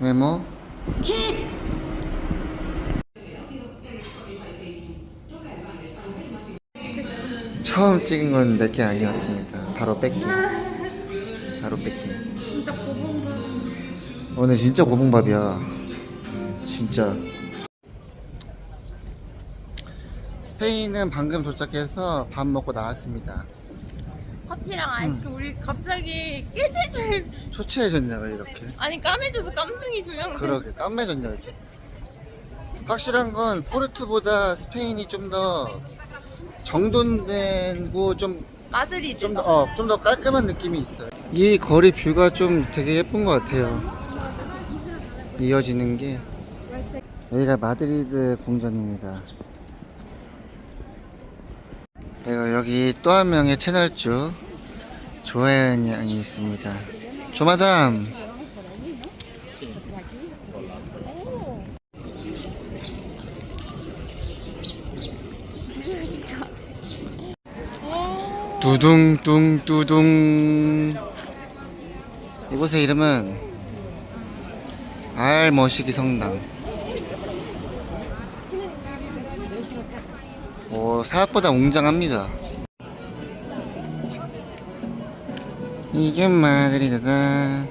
메모. 처음 찍은 건 내게 아니었습니다. 바로 뺏기. 바로 뺏기. 진짜 고봉밥. 오늘 진짜 고봉밥이야. 진짜. 스페인은 방금 도착해서 밥 먹고 나왔습니다 커피랑 아이스크림 우리 갑자기 깨질 줄 초췌해졌냐 왜 이렇게 아니 까매져서 깜둥이 조용. 그러게 깜매졌냐 이렇게 확실한 건 포르투보다 스페인이 좀 더 정돈되고 좀 마드리드. 좀 더 어, 좀 더 깔끔한 느낌이 있어요. 이 거리 뷰가 좀 되게 예쁜 것 같아요. 이어지는 게 여기가 마드리드 공전입니다. 그리고 여기 또 한 명의 채널주 조혜연 양이 있습니다. 조마담. 두둥둥 두둥. 이곳의 이름은 알머시기 성당. 오 생각보다 웅장합니다 이게 마드리드다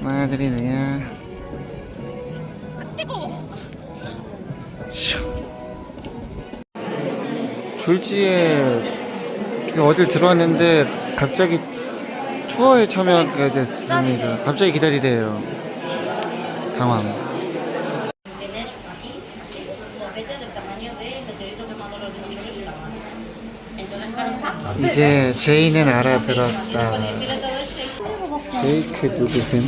마드리드야. 졸지에 어딜 들어왔는데 갑자기 투어에 참여하게 됐습니다. 갑자기 기다리래요. 당황. 이제 제이는 알아들었다. 제이크 누구셈?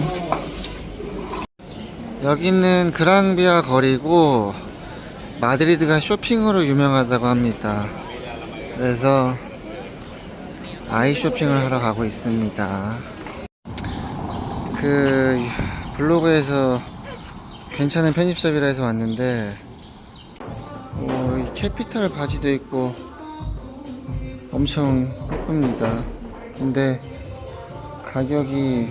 여기는 그랑비아 거리고 마드리드가 쇼핑으로 유명하다고 합니다. 그래서 아이 쇼핑을 하러 가고 있습니다. 그 블로그에서 괜찮은 편집샵이라 해서 왔는데 어, 이 캐피탈 바지도 있고 엄청 예쁩니다. 근데 가격이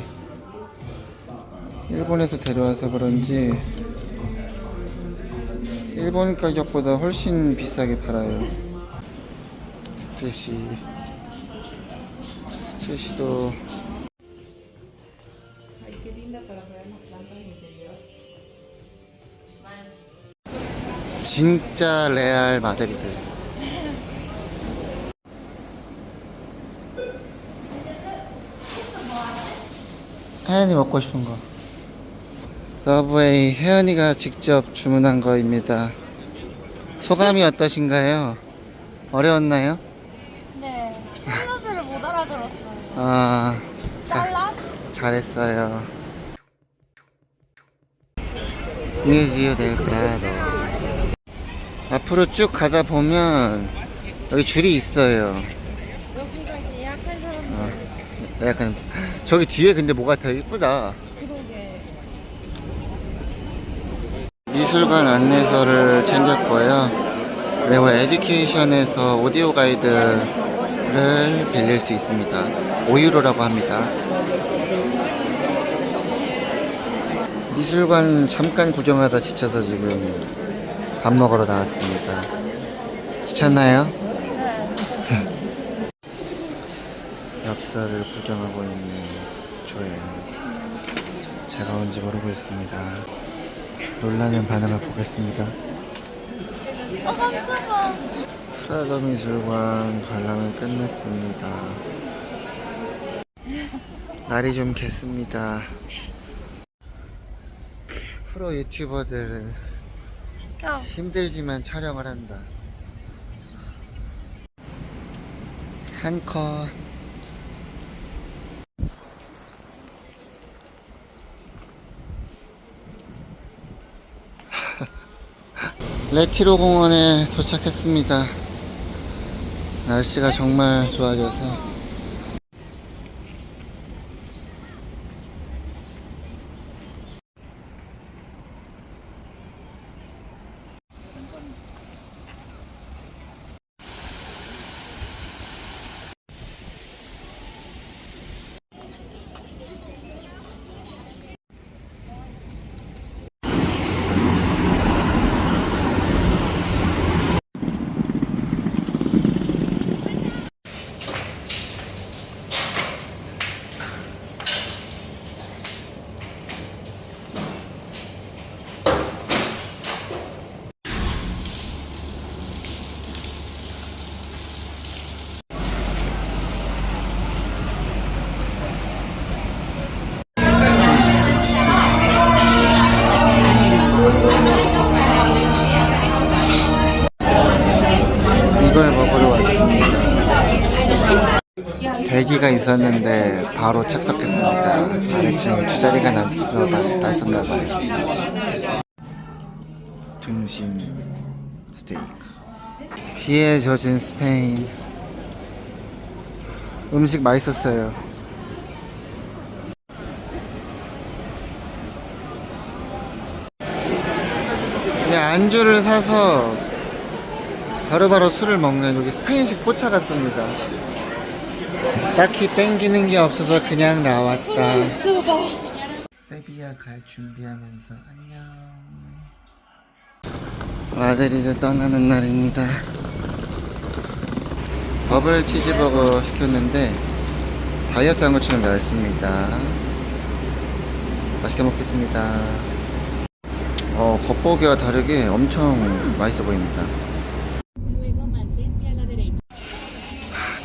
일본에서 데려와서 그런지 일본 가격보다 훨씬 비싸게 팔아요. 스트시 스트시도 진짜 레알 마드리드. 혜연이 먹고 싶은 거. 서브웨이 혜연이가 직접 주문한 거입니다. 소감이 어떠신가요? 어려웠나요? 네. 샐러드를 못 알아들었어요. 아, 자, 잘라? 잘했어요. 뮤지오 델 프라도. 앞으로 쭉 가다 보면 여기 줄이 있어요. 여기가 예약한 사람들 어, 약간 저기 뒤에 근데 뭐가 더 이쁘다. 미술관 안내서를 챙겼고요. 그리고 에듀케이션에서 오디오 가이드를 빌릴 수 있습니다. 5유로라고 합니다. 미술관 잠깐 구경하다 지쳐서 지금 밥 먹으러 나왔습니다. 지쳤나요? 엽서를 구경하고 있는 조예요. 제가 온지 모르고 있습니다. 놀라는 반응을 보겠습니다. 어 깜짝아. 프라더 미술관 관람을 끝냈습니다. 날이 좀 겠습니다. 프로 유튜버들은 야. 힘들지만 촬영을 한다. 한 컷. 레티로 공원에 도착했습니다. 날씨가 정말 좋아져서 대기가 있었는데 바로 착석했습니다. 아래층에 두 자리가 났었나, 봐요. 등심 스테이크. 비에 젖은 스페인. 음식 맛있었어요. 그냥 안주를 사서 바로바로 술을 먹는 여기 스페인식 포차 같습니다. 딱히 땡기는 게 없어서 그냥 나왔다. 세비야 갈 준비하면서 안녕. 아들이도 떠나는 날입니다. 버블 치즈버거 시켰는데 다이어트 한 것처럼 얇습니다. 맛있게 먹겠습니다. 어, 겉보기와 다르게 엄청 맛있어 보입니다.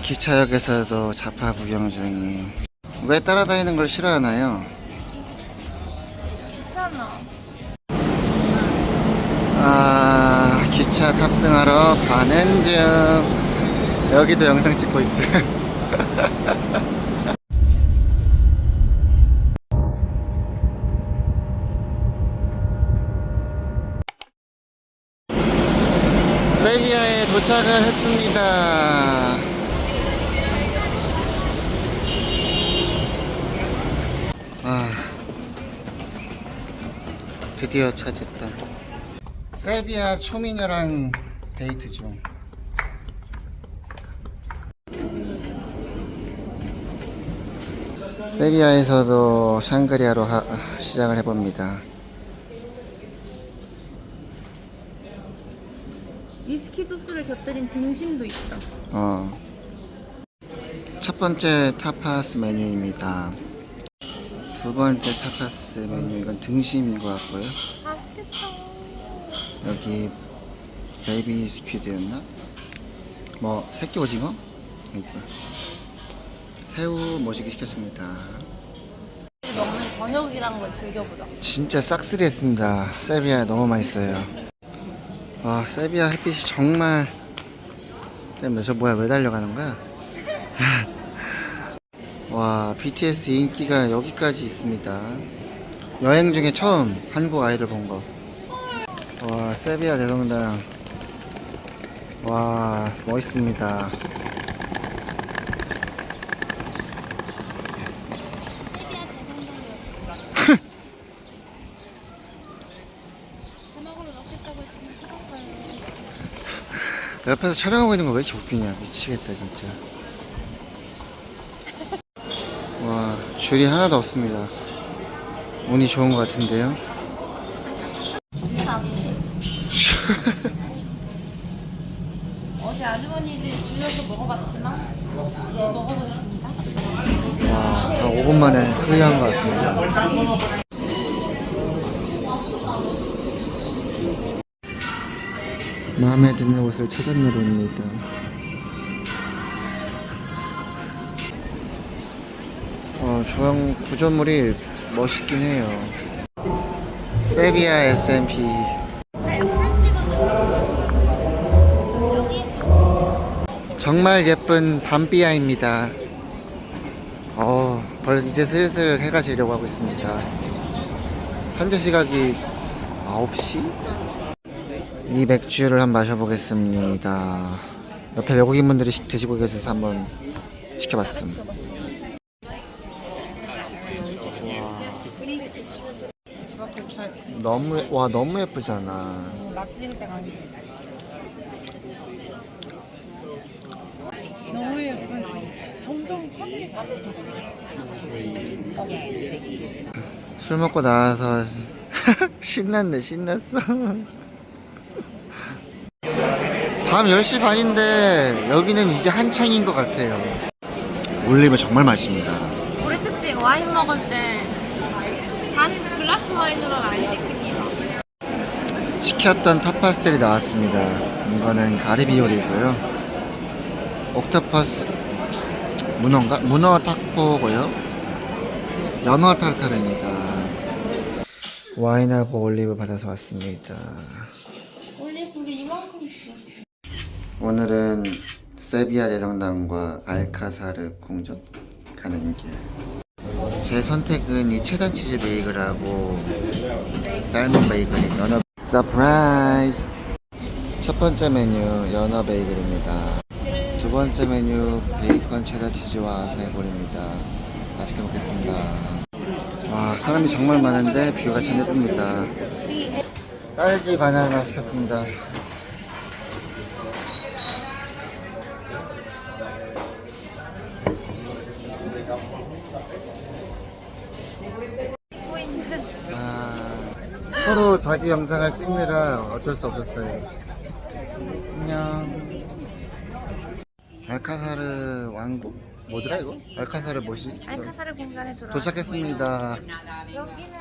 기차역에서도 자파 구경 중이. 왜 따라다니는 걸 싫어하나요? 괜찮아. 아, 기차 탑승하러 가는 중. 여기도 영상 찍고 있어요. 세비야에 도착을 했습니다. 드디어 찾았다. 세비야 초미녀랑 데이트 중. 세비야에서도 샹그리아로 하- 시작을 해봅니다. 위스키 소스를 곁들인 등심도 있다. 어. 첫 번째 타파스 메뉴입니다. 두 번째 타파스 메뉴 이건 등심인 것 같고요. 맛있겠다. 여기 베이비 스피드였나? 뭐 새끼 오징어? 있고 새우 모시기 시켰습니다. 먹는 저녁이란 걸 즐겨보자. 진짜 싹쓸이 했습니다. 세비야 너무 맛있어요. 와 세비야 햇빛이 정말 때문에 저 뭐야 왜 달려가는 거야? 와 BTS 인기가 여기까지 있습니다. 여행 중에 처음 한국 아이돌 본 거. 와 세비야 대성당. 와 멋있습니다. 옆에서 촬영하고 있는 거 왜 이렇게 웃기냐 미치겠다 진짜 줄이 하나도 없습니다. 운이 좋은 것 같은데요? 어제 아주머니들 줄여서 먹어봤지만 먹어보겠습니다. 와 한 5분 만에 클리어한 것 같습니다. 마음에 드는 옷을 찾았나 봅니다 조형 구조물이 멋있긴 해요 세비야 SMP 정말 예쁜 밤비아입니다. 어, 벌써 이제 슬슬 해가 지려고 하고 있습니다. 현재 시각이 9시? 이 맥주를 한번 마셔보겠습니다. 옆에 외국인분들이 식- 드시고 계셔서 한번 시켜봤습니다. 너무, 예- 와, 너무 예쁘잖아. 락지일 때가. 너무 예쁘지. 점점 하늘이 까매져. 술 먹고 나와서 신났네 신났어 밤 10시 반인데 여기는 이제 한창인 것 같아요 올리브 정말 맛있습니다 우리 특징 와인 먹을 때 잔 글라스 와인으로는 안 시킵니다. 시켰던 타파스텔이 나왔습니다 이거는 가리비 요리고요 옥토퍼스 문어인가? 문어 타코고요 연어 타르타르입니다 와인하고 올리브 받아서 왔습니다 올리브를 이만큼 주셨어. 오늘은 세비야 대성당과 알카사르 궁전 가는 길. 제 선택은 이 체다 치즈 베이글하고 삶은 베이글이 연어 서프라이즈. 첫 번째 메뉴 연어 베이글입니다. 두 번째 메뉴 베이컨 체다 치즈와 아사이볼입니다. 맛있게 먹겠습니다. 와 사람이 정말 많은데 뷰가 참 예쁩니다. 딸기 바나나 시켰습니다. 자기 영상을 찍느라 어쩔 수 없었어요. 안녕. 알카사르 왕국 뭐더라 이거? 알카사르 뭐시? 알카사르 공간에 들어. 도착했습니다. 여기는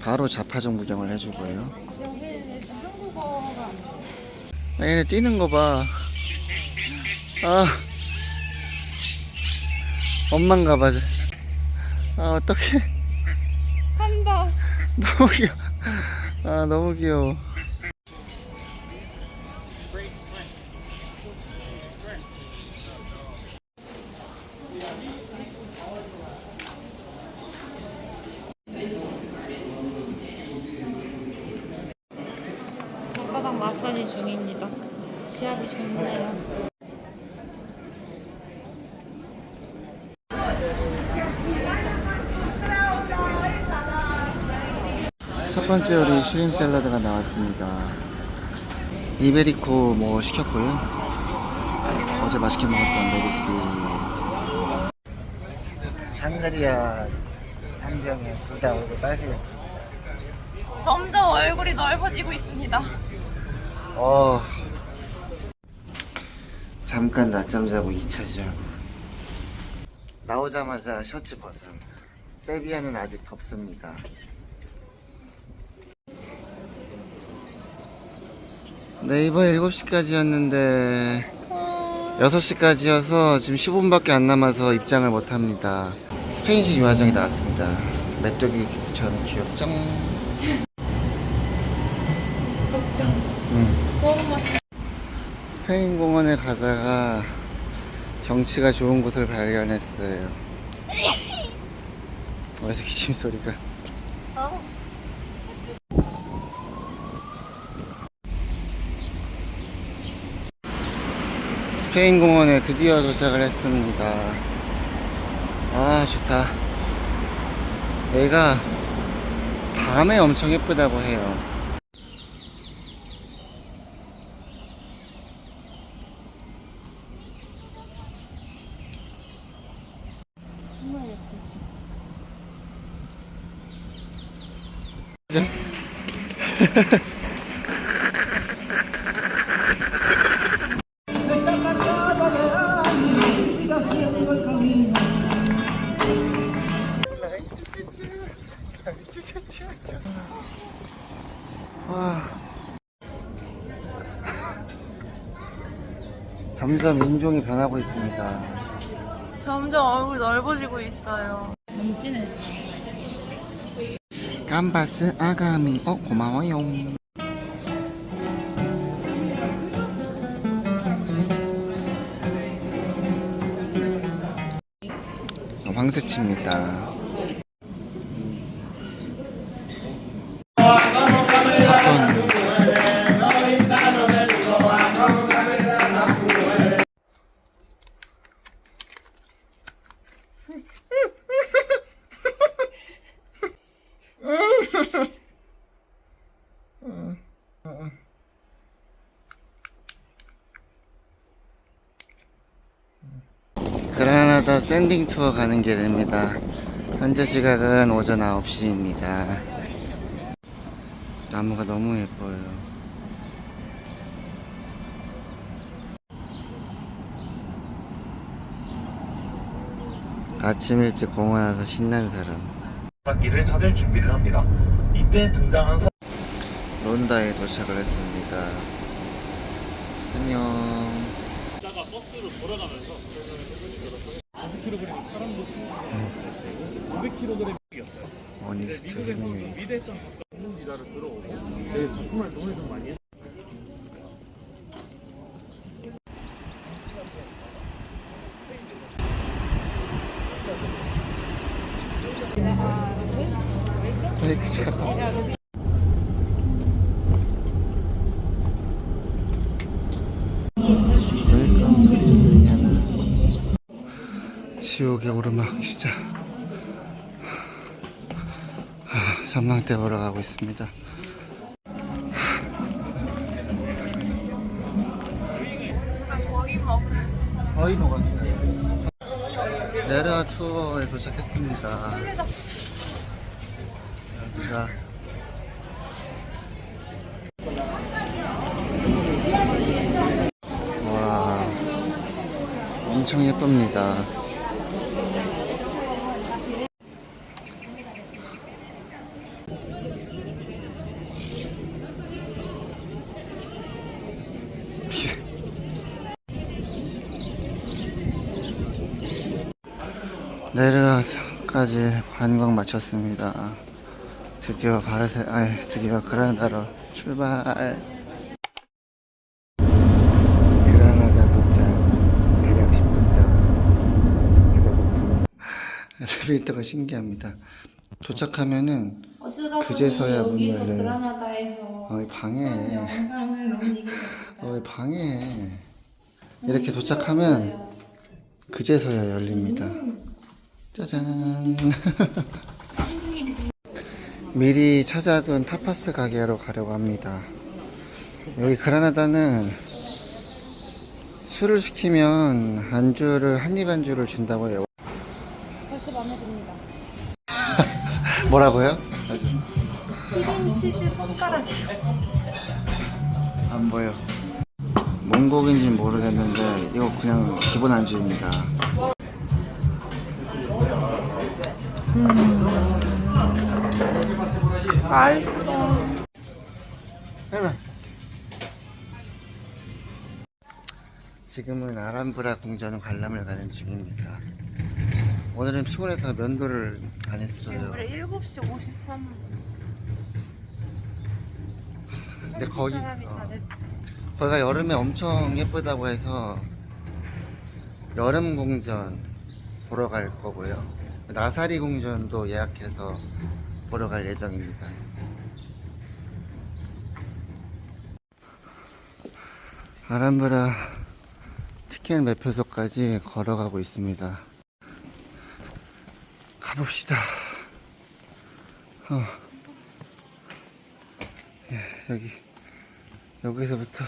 바로 자파정 구경을 해주고요. 여기는 일단 한국어가 아, 얘네 뛰는 거 봐. 아. 엄만가 봐. 아, 어떡해. 너무 귀여워. 아, 너무 귀여워. 발바닥 마사지 중입니다. 지압이 좋네요. 번째 요리 슈림 샐러드가 나왔습니다. 이베리코 뭐 시켰고요. 어제 맛있게 먹었던 메리스키. 샹그리아 한 병에 둘 다 얼굴 빨개졌습니다. 점점 얼굴이 넓어지고 있습니다. 어. 잠깐 낮잠 자고 2차죠. 나오자마자 셔츠 벗음. 세비야는 아직 덥습니다. 네이버 7시까지였는데 6시까지여서 지금 15분밖에 안 남아서 입장을 못 합니다. 스페인식 유화정이 나왔습니다. 메뚜기처럼 귀엽죠? 응. 너무 맛있어. 스페인 공원에 가다가 경치가 좋은 곳을 발견했어요. 어디서 기침 소리가? 스페인 공원에 드디어 도착을 했습니다. 아 좋다. 여기가 밤에 엄청 예쁘다고 해요. 그죠? 점점 인종이 변하고 있습니다. 점점 얼굴이 넓어지고 있어요. 너무 진해. 깜바스 아가미 어 고마워요 황새치입니다 그라나다 샌딩 투어 가는 길입니다. 현재 시각은 오전 9시입니다. 나무가 너무 예뻐요. 아침 일찍 공원 와서 신난 사람. 길을 찾을 준비를 합니다. 이때 등장한 사 론다에 도착을 했습니다. 안녕. 500kg 사람 높이 500kg이었어요. 근데 미국에서 위대했던 작가 전문 기자를 들어오고 네, 되게 작품 활동을 좀 많이 했어요. 네, 그쵸. 지옥의 오르막 하, 전망대 보러 가고 있습니다. 거의 먹었어요. 내라 투어에 도착했습니다. 여기가 와 엄청 예쁩니다. 내려가서까지 관광 마쳤습니다. 드디어 바르세, 아니 드디어 그라나다로 출발. 그라나다 도착. 대략 10분 전. 배고픔. 엘리베이터가 신기합니다. 도착하면은 그제서야 문이 열려요. 어이 방해. 어이 방해. 이렇게 도착하면 그제서야 열립니다. 짜잔. 미리 찾아둔 타파스 가게로 가려고 합니다. 여기 그라나다는 술을 시키면 안주를 한 입 안주를 준다고 해요. 벌써 마음에 듭니다. 뭐라고요? 튀김 치즈 손가락. 안 보여. 뭔 곡인지 모르겠는데 이거 그냥 기본 안주입니다. 해라. 지금은 아람브라 궁전 관람을 가는 중입니다. 오늘은 피곤해서 면도를 안 했어요. 우리 7시 53분. 근데 거기 사람이 어, 됐. 거기가 여름에 엄청 예쁘다고 해서 여름 궁전 보러 갈 거고요. 나사리 궁전도 예약해서 보러 갈 예정입니다. 아람브라 티켓 매표소까지 걸어가고 있습니다. 가봅시다. 어. 예, 여기 여기서부터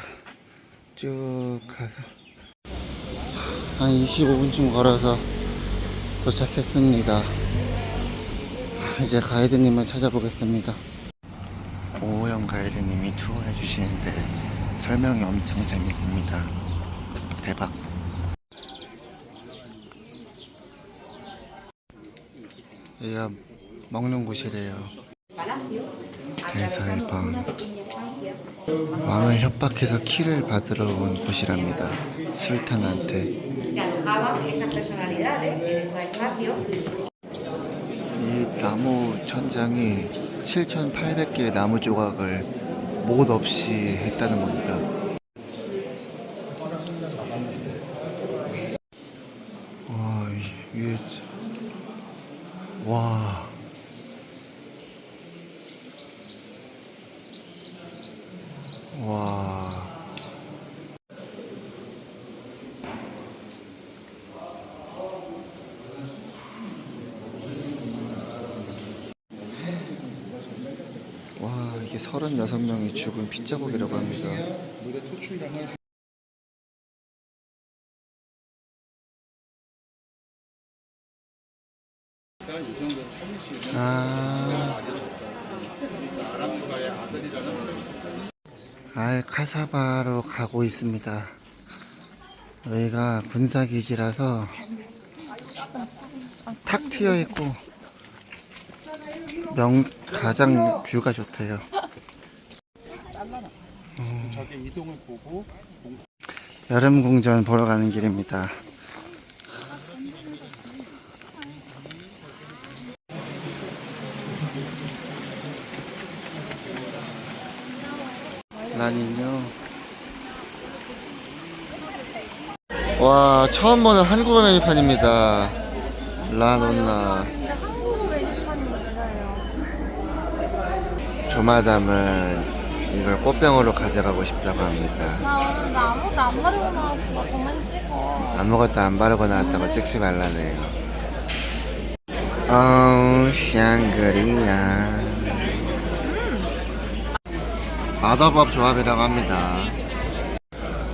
쭉 가서 한 25분쯤 걸어서 도착했습니다. 이제 가이드님을 찾아보겠습니다. 오호영 가이드님이 투어 해 주시는데 설명이 엄청 재밌습니다. 대박. 여기가 먹는 곳이래요. 대사의 방. 왕을 협박해서 키를 받으러 온 곳이랍니다. 술탄한테. Se alojaban esas personalidades en estos espacios 이 나무 천장이 7,800개의 나무 조각을 못 없이 했다는 겁니다. 와, 이 위에 진- 와. 와. 와, 이게 36명이 죽은 핏자국이라고 합니다. 아. 알 카사바로 가고 있습니다. 여기가 군사기지라서 탁 트여 있고 명 가장 뷰가 좋대요. 저게 이동을 보고 여름 궁전 보러 가는 길입니다. 라니뇨. 와, 처음 보는 한국어 메뉴판입니다. 라논나. 조마담은 이걸 꽃병으로 가져가고 싶다고 합니다. 나 오늘 나 아무것도 안 바르고 나왔어. 그만 찍어. 아무것도 안 바르고 나왔다고 찍지 말라네요. 어우, 샹그리야. 마더밥 조합이라고 합니다.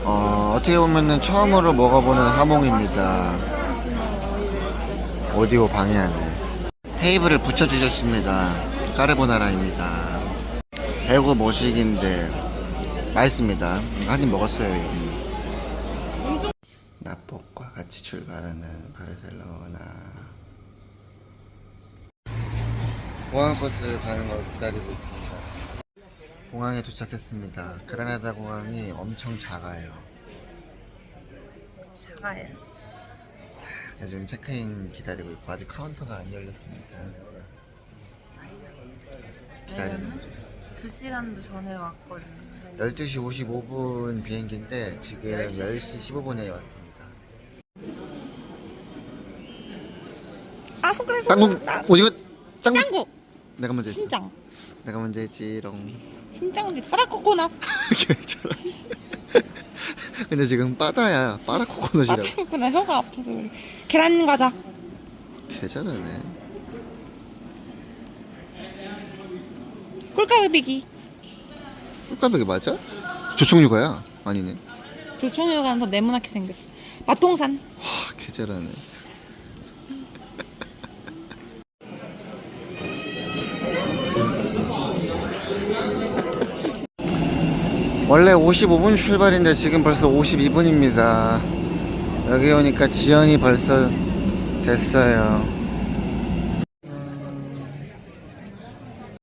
어, 어떻게 보면은 처음으로 먹어보는 하몽입니다. 오디오 방해하네. 테이블을 붙여주셨습니다. 까르보나라입니다. 배구 모식인데 맛있습니다. 한 입 먹었어요, 이미. 나폭과 같이 출발하는 바르셀로나 공항버스 가는 걸 기다리고 있습니다. 공항에 도착했습니다. 그라나다 공항이 엄청 작아요. 작아요. 지금 체크인 기다리고 있고 아직 카운터가 안 열렸습니다. 기다리는 중. 두 시간도 전에 왔거든요. 12시 55분 비행기인데 지금 10시 15분에 왔습니다. 아 손가락 땅콩 오징어 짱구 짱구 내가 먼저 했어. 신짱 내가 먼저 했지롱. 신짱인데 파라코코넛 개처럼. 근데 지금 바다야. 바라 코코넛이라고. 파라코코넛 혀가 아파서 그래. 계란 과자 개잘하네. 꿀까베비기 꿀까베기 맞아? 조청유가야? 아니네. 조청유가는 더 네모나게 생겼어. 맛동산 와, 개 잘하네. 원래 55분 출발인데 지금 벌써 52분입니다. 여기 오니까 지연이 벌써 됐어요.